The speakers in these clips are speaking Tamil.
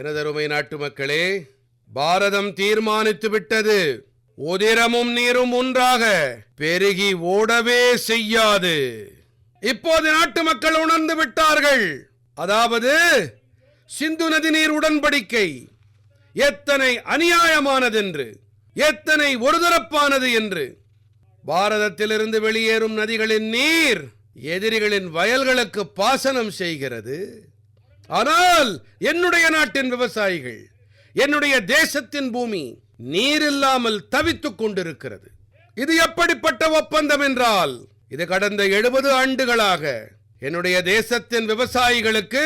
எனதருமை நாட்டு மக்களே பாரதம் தீர்மானித்து விட்டது உதிரமும் நீரும் ஒன்றாக பெருகி ஓடவே செய்யாது. இப்போது நாட்டு மக்கள் உணர்ந்து விட்டார்கள். அதாவது சிந்து நதி நீர் உடன்படிக்கை எத்தனை அநியாயமானது என்று எத்தனை ஒருதரப்பானது என்று. பாரதத்திலிருந்து வெளியேறும் நதிகளின் நீர் எதிரிகளின் வயல்களுக்கு பாசனம் செய்கிறது. ஆனால் என்னுடைய நாட்டின் விவசாயிகள் என்னுடைய தேசத்தின் பூமி நீர் இல்லாமல் தவித்துக் கொண்டிருக்கிறது. இது எப்படிப்பட்ட ஒப்பந்தம் என்றால் இது கடந்த எழுபது ஆண்டுகளாக என்னுடைய தேசத்தின் விவசாயிகளுக்கு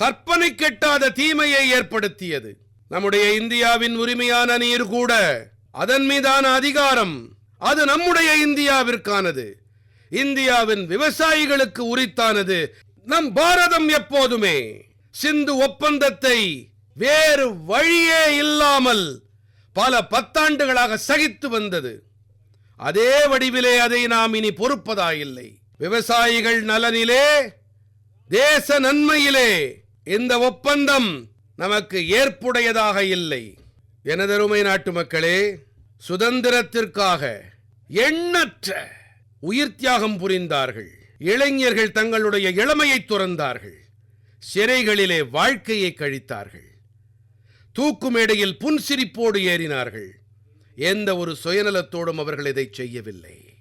கற்பனை கெட்டாத தீமையை ஏற்படுத்தியது. நம்முடைய இந்தியாவின் உரிமையான நீர் கூட அதன் மீதான அதிகாரம் அது நம்முடைய இந்தியாவிற்கானது. இந்தியாவின் விவசாயிகளுக்கு உரித்தானது நம் பாரதம் எப்போதுமே. சிந்து ஒப்பந்தத்தை வேறு வழியே இல்லாமல் பல பத்தாண்டுகளாக சகித்து வந்தது. அதே வடிவிலே அதை நாம் இனி பொறுப்பதாயில்லை. விவசாயிகள் நலனிலே தேச நன்மையிலே இந்த ஒப்பந்தம் நமக்கு ஏற்புடையதாக இல்லை. எனதருமை நாட்டு மக்களே சுதந்திரத்திற்காக எண்ணற்ற உயிர் தியாகம் புரிந்தார்கள். இளைஞர்கள் தங்களுடைய இளமையை துறந்தார்கள். சிறைகளிலே வாழ்க்கையை கழித்தார்கள். தூக்கு மேடையில் புன்சிரிப்போடு ஏறினார்கள். எந்த ஒரு சுயநலத்தோடும் அவர்கள் இதை செய்யவில்லை.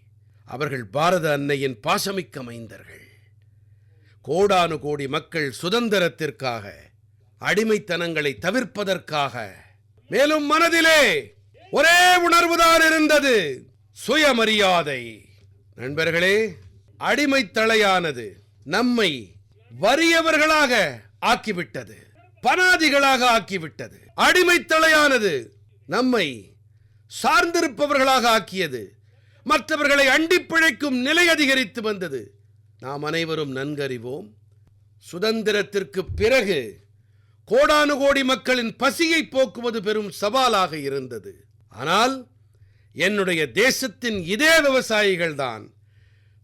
அவர்கள் பாரத அன்னையின் பாசமிக்க மைந்தர்கள். கோடானு கோடி மக்கள் சுதந்திரத்திற்காக அடிமைத்தனங்களை தவிர்ப்பதற்காக. மேலும் மனதிலே ஒரே உணர்வுதான் இருந்தது சுயமரியாதை. நண்பர்களே அடிமைத்தலையானது நம்மை வறியவர்களாக ஆக்கிவிட்டது பனாதிகளாக ஆக்கிவிட்டது. அடிமைத்தலையானது நம்மை சார்ந்திருப்பவர்களாக ஆக்கியது. மற்றவர்களை அண்டி பிழைக்கும் நிலை அதிகரித்து வந்தது. நாம் அனைவரும் நன்கறிவோம். சுதந்திரத்திற்கு பிறகு கோடானு கோடி மக்களின் பசியை போக்குவது பெரும் சவாலாக இருந்தது. ஆனால் என்னுடைய தேசத்தின் இதே விவசாயிகள்தான்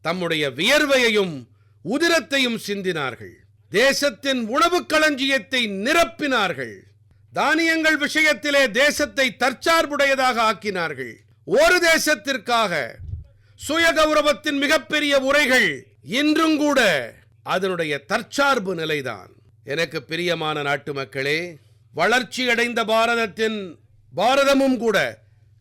தம்முடைய வியர்வையையும் உதிரத்தையும் சிந்தினார்கள். தேசத்தின் உணவு களஞ்சியத்தை நிரப்பினார்கள். தானியங்கள் விஷயத்திலே தேசத்தை தற்சார்புடையதாக ஆக்கினார்கள். ஒரு தேசத்திற்காக சுயகௌரவத்தின் மிகப்பெரிய உரைகள் இன்றும் கூட அதனுடைய தற்சார்பு நிலைதான். எனக்கு பிரியமான நாட்டு மக்களே வளர்ச்சி அடைந்த பாரதத்தின் பாரதமும் கூட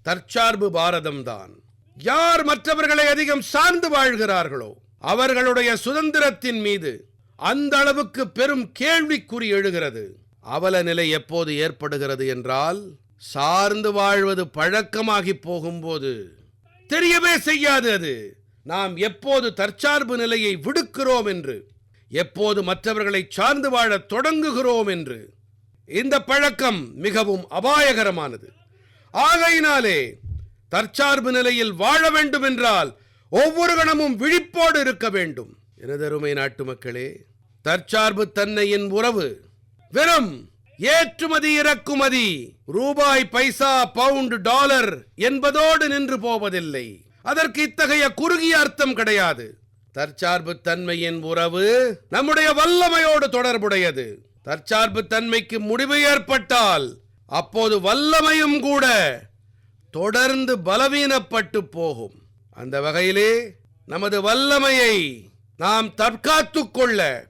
தற்சார்பு பாரதம்தான். யார் மற்றவர்களை அதிகம் சார்ந்து வாழ்கிறார்களோ அவர்களுடைய சுதந்திரத்தின் மீது அந்த அளவுக்கு பெரும் கேள்விக்குறி எழுகிறது. அவல நிலை எப்போது ஏற்படுகிறது என்றால் சார்ந்து வாழ்வது பழக்கமாகி போகும்போது. தெரியவே செய்யாது அது. நாம் எப்போது தற்சார்பு நிலையை விடுக்கிறோம் என்று எப்போது மற்றவர்களை சார்ந்து வாழத் தொடங்குகிறோம் என்று. இந்த பழக்கம் மிகவும் அபாயகரமானது. ஆகையினாலே தற்சார்பு நிலையில் வாழ வேண்டும் என்றால் ஒவ்வொரு கணமும் விழிப்போடு இருக்க வேண்டும். எனதருமை நாட்டு மக்களே தற்சார்பு தன்னையின் உறவு வெறும் ஏற்றுமதி இறக்குமதி ரூபாய் பைசா பவுண்ட் டாலர் என்பதோடு நின்று போவதில்லை. அதற்கு இத்தகைய குறுகிய அர்த்தம் கிடையாது. தற்சார்பு தன்மையின் உறவு நம்முடைய வல்லமையோடு தொடர்புடையது. தற்சார்பு தன்மைக்கு முடிவு ஏற்பட்டால் அப்போது வல்லமையும் கூட தொடர்ந்து பலவீனப்பட்டு போகும். அந்த வகையிலே நமது வல்லமையை நாம் தற்காத்துக் கொள்ள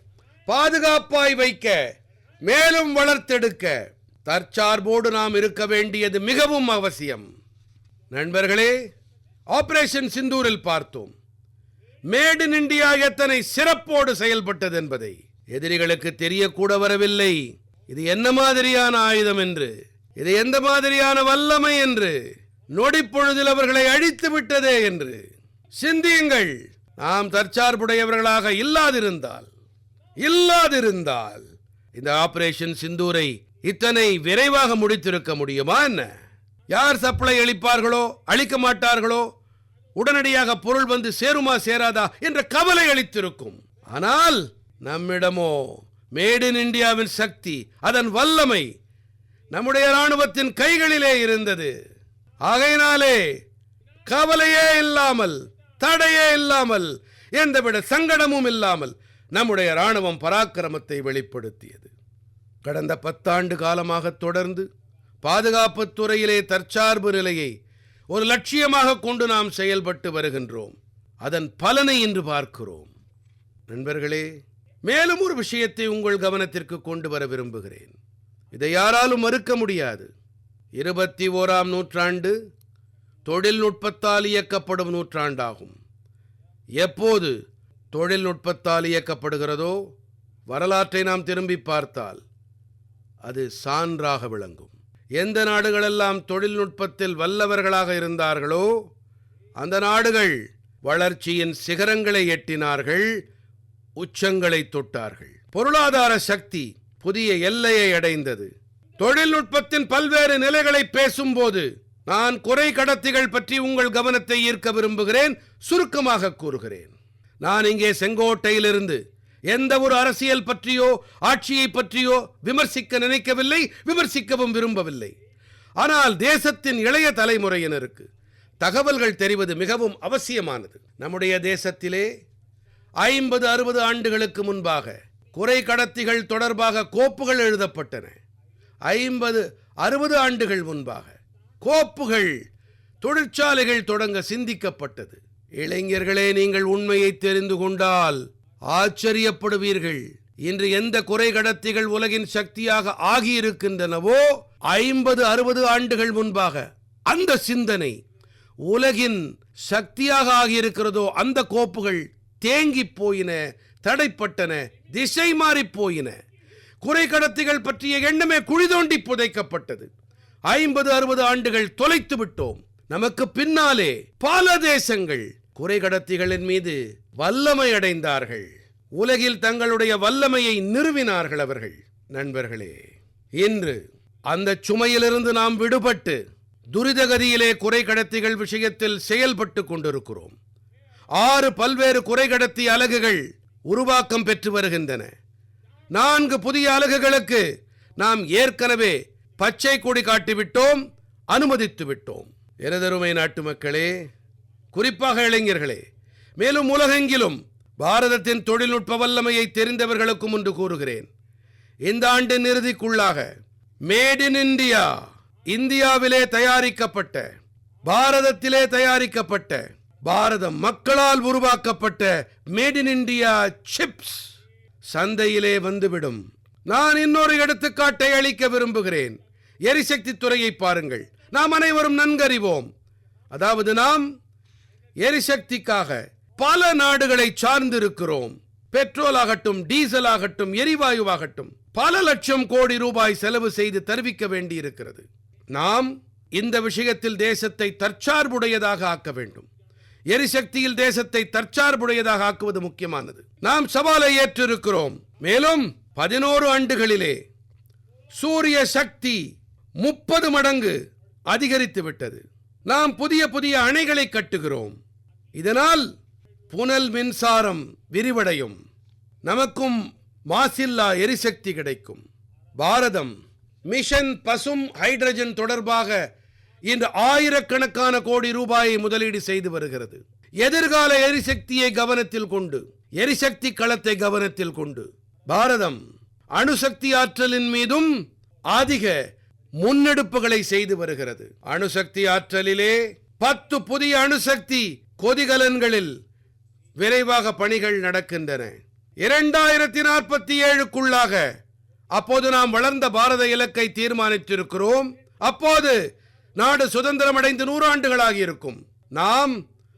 பாதுகாப்பாய் வைக்க மேலும் வளர்த்தெடுக்க தற்சார்போடு நாம் இருக்க வேண்டியது மிகவும் அவசியம். நண்பர்களே ஆபரேஷன் சிந்தூரில் பார்த்தோம். மேட் இன் இந்தியா எத்தனை சிறப்போடு செயல்பட்டது என்பதை. எதிரிகளுக்கு தெரியக்கூட வரவில்லை. இது என்ன மாதிரியான ஆயுதம் என்று? இது எந்த மாதிரியான வல்லமை என்று? நொடிப்பொழுதில் அவர்களை அழித்து விட்டதே என்று சிந்தியுங்கள். நாம் தற்சார்புடையவர்களாக இல்லாதிருந்தால் இல்லாதிருந்தால் இந்த ஆபரேஷன் சிந்தூரை இத்தனை விரைவாக முடித்திருக்க முடியுமா என்ன? யார் சப்ளை அளிப்பார்களோ அளிக்க மாட்டார்களோ உடனடியாக பொருள் வந்து சேருமா சேராதா என்ற கவலை அளித்திருக்கும். ஆனால் நம்மிடமோ மேட் இன் இந்தியாவின் சக்தி அதன் வல்லமை நம்முடைய ராணுவத்தின் கைகளிலே இருந்தது. ஆகையினாலே கவலையே இல்லாமல் தடையே இல்லாமல் எந்தவித சங்கடமும் இல்லாமல் நம்முடைய ராணுவம் பராக்கிரமத்தை வெளிப்படுத்தியது. கடந்த பத்தாண்டு காலமாக தொடர்ந்து பாதுகாப்புத் துறையிலே தற்சார்பு நிலையை ஒரு லட்சியமாக கொண்டு நாம் செயல்பட்டு வருகின்றோம். அதன் பலனை இன்று பார்க்கிறோம். நண்பர்களே மேலும் ஒரு விஷயத்தை உங்கள் கவனத்திற்கு கொண்டு வர விரும்புகிறேன். இதை யாராலும் மறுக்க முடியாது. இருபத்தி ஓராம் நூற்றாண்டு தொழில்நுட்பத்தால் இயக்கப்படும் நூற்றாண்டாகும். எப்போது தொழில்நுட்பத்தால் இயக்கப்படுகிறதோ வரலாற்றை நாம் திரும்பி பார்த்தால் அது சான்றாக விளங்கும். எந்த நாடுகளெல்லாம் தொழில்நுட்பத்தில் வல்லவர்களாக இருந்தார்களோ அந்த நாடுகள் வளர்ச்சியின் சிகரங்களை எட்டினார்கள் உச்சங்களை தொட்டார்கள். பொருளாதார சக்தி புதிய எல்லையை அடைந்தது. தொழில்நுட்பத்தின் பல்வேறு நிலைகளை பேசும்போது நான் குறை கடத்திகள் பற்றி உங்கள் கவனத்தை ஈர்க்க விரும்புகிறேன். சுருக்கமாக கூறுகிறேன். நான் இங்கே செங்கோட்டையிலிருந்து எந்த ஒரு அரசியல் பற்றியோ ஆட்சியை பற்றியோ விமர்சிக்க நினைக்கவில்லை விமர்சிக்கவும் விரும்பவில்லை. ஆனால் தேசத்தின் இளைய தலைமுறையினருக்கு தகவல்கள் தெரிவது மிகவும் அவசியமானது. நம்முடைய தேசத்திலே ஐம்பது அறுபது ஆண்டுகளுக்கு முன்பாக குறை கடத்திகள் தொடர்பாக கோப்புகள் எழுதப்பட்டன. ஐம்பது அறுபது ஆண்டுகள் முன்பாக கோப்புகள் தொழிற்சாலைகள் தொடங்க சிந்திக்கப்பட்டது. இளைஞர்களே நீங்கள் உண்மையை தெரிந்து கொண்டால் ஆச்சரியப்படுவீர்கள். இன்று எந்த குறை கடத்திகள் உலகின் சக்தியாக ஆகியிருக்கின்றனவோ ஐம்பது அறுபது ஆண்டுகள் முன்பாக அந்த சிந்தனை உலகின் சக்தியாக ஆகியிருக்கிறதோ அந்த கோப்புகள் தேங்கி போயின தடைப்பட்டன திசை மாறி போயின. குறை கடத்திகள் பற்றிய எண்ணமே குழி தோண்டி புதைக்கப்பட்டது. ஐம்பது அறுபது ஆண்டுகள் தொலைத்து விட்டோம். நமக்கு பின்னாலே பல தேசங்கள் குறை கடத்திகளின் மீது வல்லமை அடைந்தார்கள். உலகில் தங்களுடைய வல்லமையை நிறுவினார்கள் அவர்கள். நண்பர்களே இன்று அந்த சுமையிலிருந்து நாம் விடுபட்டு துரிதகதியிலே குறை கடத்திகள் விஷயத்தில் செயல்பட்டு கொண்டிருக்கிறோம். ஆறு பல்வேறு குறை கடத்தி அலகுகள் உருவாக்கம் பெற்று வருகின்றன. நான்கு புதிய அலகுகளுக்கு நாம் ஏற்கனவே பச்சை கொடி காட்டிவிட்டோம் அனுமதித்து விட்டோம். எனதருமை நாட்டு மக்களே குறிப்பாக இளைஞர்களே மேலும் உலகெங்கிலும் பாரதத்தின் தொழில்நுட்ப வல்லமையை தெரிந்தவர்களுக்கும் ஒன்று கூறுகிறேன். இந்த ஆண்டின் இறுதிக்குள்ளாக மேட் இன் இந்தியா இந்தியாவிலே தயாரிக்கப்பட்ட பாரதத்திலே தயாரிக்கப்பட்ட பாரத மக்களால் உருவாக்கப்பட்ட மேட் இன் இந்தியா சிப்ஸ். சந்தையிலே வந்துவிடும். நான் இன்னொரு எடுத்துக்காட்டை அளிக்க விரும்புகிறேன். எரிசக்தி துறையை பாருங்கள். நாம் அனைவரும் நன்கறிவோம். அதாவது நாம் எரிசக்திக்காக பல நாடுகளை சார்ந்திருக்கிறோம். பெட்ரோல் ஆகட்டும் டீசல் ஆகட்டும் எரிவாயுவாகட்டும் பல லட்சம் கோடி ரூபாய் செலவு செய்து தருவிக்க வேண்டியிருக்கிறது. நாம் இந்த விஷயத்தில் தேசத்தை தற்சார்புடையதாக ஆக்க வேண்டும். எரிசக்தியில் தேசத்தை தற்சார்புடையதாக ஆக்குவது முக்கியமானது. நாம் சவாலை ஏற்றிருக்கிறோம். மேலும் பதினோரு ஆண்டுகளிலே சூரிய சக்தி முப்பது மடங்கு அதிகரித்து விட்டது. நாம் புதிய புதிய அணைகளை கட்டுகிறோம். இதனால் புனல் மின்சாரம் விரிவடையும். நமக்கும் மாசில்லா எரிசக்தி கிடைக்கும். பாரதம் மிஷன் பசும் ஹைட்ரஜன் தொடர்பாக இன்று ஆயிரக்கணக்கான கோடி ரூபாயை முதலீடு செய்து வருகிறது. எதிர்கால எரிசக்தியை கவனத்தில் கொண்டு எரிசக்தி களத்தை கவனத்தில் கொண்டு பாரதம் அணுசக்தி ஆற்றலின் மீதும் அதிக முன்னெடுப்புகளை செய்து வருகிறது. அணுசக்தி ஆற்றலிலே பத்து புதிய அணுசக்தி கொதிகலன்களில் விரைவாக பணிகள் நடக்கின்றன. இரண்டாயிரத்தி நாற்பத்தி ஏழுக்குள்ளாக அப்போது நாம் வளர்ந்த பாரத இலக்கை தீர்மானித்திருக்கிறோம். அப்போது நாடு சுதந்திரம் அடைந்து நூறாண்டுகளாகி இருக்கும் நாம்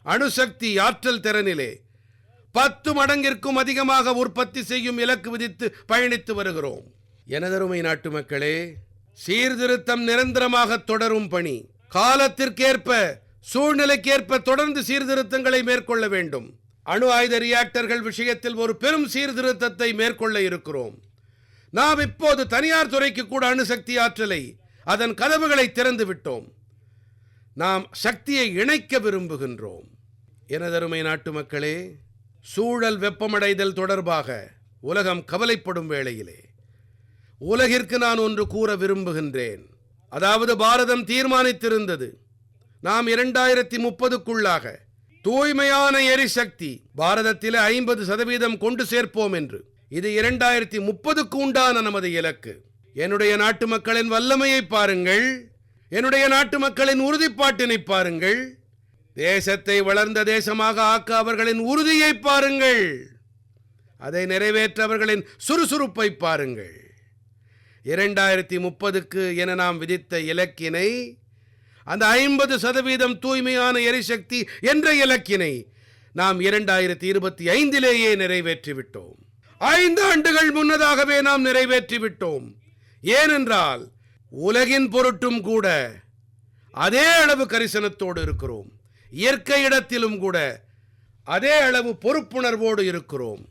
அணுசக்தி ஆற்றல் திறனிலே பத்து மடங்கிற்கும் அதிகமாக உற்பத்தி செய்யும் இலக்கு விதித்து பயணித்து வருகிறோம். எனதருமை நாட்டு மக்களே சீர்திருத்தம் நிரந்தரமாக தொடரும் பணி காலத்திற்கேற்ப சூழ்நிலைக்கேற்ப தொடர்ந்து சீர்திருத்தங்களை மேற்கொள்ள வேண்டும். அணு ஆயுத ரியாக்டர்கள் விஷயத்தில் ஒரு பெரும் சீர்திருத்தத்தை மேற்கொள்ள இருக்கிறோம். நாம் இப்போது தனியார் துறைக்கு கூட அணுசக்தி ஆற்றலை அதன் கதவுகளை திறந்து விட்டோம். நாம் சக்தியை இணைக்க விரும்புகின்றோம். எனதருமை நாட்டு மக்களே சூழல் வெப்பமடைதல் தொடர்பாக உலகம் கவலைப்படும் வேளையிலே உலகிற்கு நான் ஒன்று கூற விரும்புகின்றேன். அதாவது பாரதம் தீர்மானித்திருந்தது. நாம் இரண்டாயிரத்தி முப்பதுக்குள்ளாக தூய்மையான எரிசக்தி பாரதத்தில் ஐம்பது சதவீதம் கொண்டு சேர்ப்போம் என்று. இது இரண்டாயிரத்தி முப்பதுக்கு உண்டான நமது இலக்கு. என்னுடைய நாட்டு மக்களின் வல்லமையை பாருங்கள். என்னுடைய நாட்டு மக்களின் உறுதிப்பாட்டினை பாருங்கள். தேசத்தை வளர்ந்த தேசமாக ஆக்க அவர்களின் உறுதியை பாருங்கள். அதை நிறைவேற்ற அவர்களின் சுறுசுறுப்பை பாருங்கள். இரண்டாயிரத்தி முப்பதுக்கு என நாம் விதித்த இலக்கினை அந்த ஐம்பது சதவீதம் தூய்மையான எரிசக்தி என்ற இலக்கினை நாம் இரண்டாயிரத்தி இருபத்தி ஐந்திலேயே நிறைவேற்றிவிட்டோம். ஐந்து ஆண்டுகள் முன்னதாகவே நாம் நிறைவேற்றிவிட்டோம். ஏனென்றால் உலகின் பொருட்டும் கூட அதே அளவு கரிசனத்தோடு இருக்கிறோம். இயற்கை இடத்திலும் கூட அதே அளவு பொறுப்புணர்வோடு இருக்கிறோம்.